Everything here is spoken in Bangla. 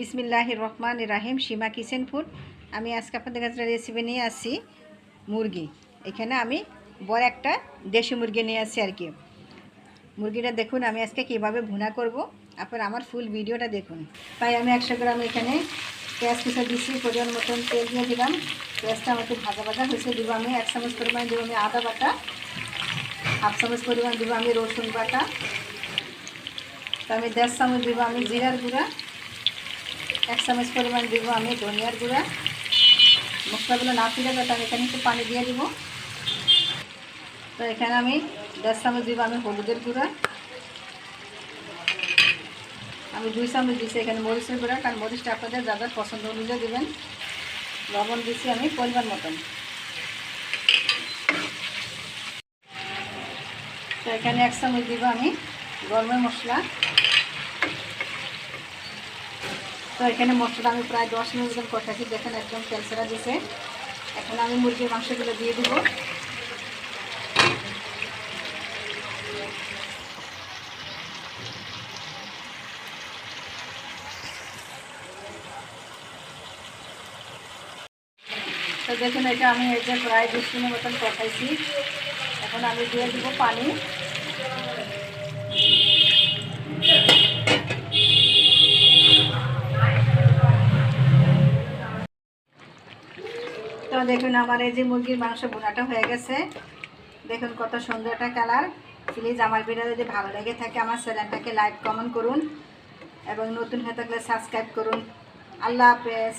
বিসমিল্লাহ রহমান রাহিম, সীমা কিচেন ফুড আমি আজকে আপনাদের কাছে রেসিপি নিয়ে আসি মুরগি। এখানে আমি বড় একটা দেশি মুরগি নিয়ে আসি আর কি। মুরগিটা দেখুন, আমি আজকে কীভাবে ভুনা করব। আপনারা আমার ফুল ভিডিওটা দেখুন। তাই আমি একশো গ্রাম এখানে পেঁয়াজ কুচা দিচ্ছি পরিমাণ মতন তেল দিয়ে দিলাম। পেঁয়াজটা আমাকে ভাজা ভাজা হয়েছে, দিব আমি এক চামচ পরিমাণ দেবো আমি আদা বাটা, হাফ চামচ পরিমাণ দেবো আমি রসুন বাটা তো আমি দেড় চামচ দেবো আমি জিরার গুঁড়া এক চামচ পরিমাণ দিব আমি ধনিয়ার গুঁড়া। মশলাগুলো না ফিরে যাতে আমি এখানে একটু পানি দিয়ে দিব। তো এখানে আমি দেড় চামচ দিব আমি হলুদের গুঁড়া। আমি দুই চামচ দিচ্ছি এখানে মরিচের গুঁড়া, কারণ মরিচটা আপনাদের যাদের পছন্দ অনুযায়ী দেবেন। লবণ দিচ্ছি আমি পরিমাণ মতন। তো এখানে এক চামচ দিব আমি গরমের মশলা। তো এখানে মশলা আমি প্রায় দশ মিনিট মতন কষাচ্ছি। দেখেন একদম তেলসেরা দিছে। এখন আমি মুরগির মাংসগুলো দিয়ে দেবো। তো দেখুন এটা আমি এই যে প্রায় বিশ মিনিট মতন কষাইছি। এখন আমি দিয়ে দিব পানি। তো দেখুন আমার এই যে মুরগির মাংস বোনাটা হয়ে গেছে। দেখুন কত সুন্দর একটা কালার। প্লিজ আমার ভিডিও যদি ভালো লেগে থাকে, আমার চ্যানেলটাকে লাইক, কমেন্ট করুন এবং নতুন হয়ে থাকলে সাবস্ক্রাইব করুন। আল্লাহ হাফেজ।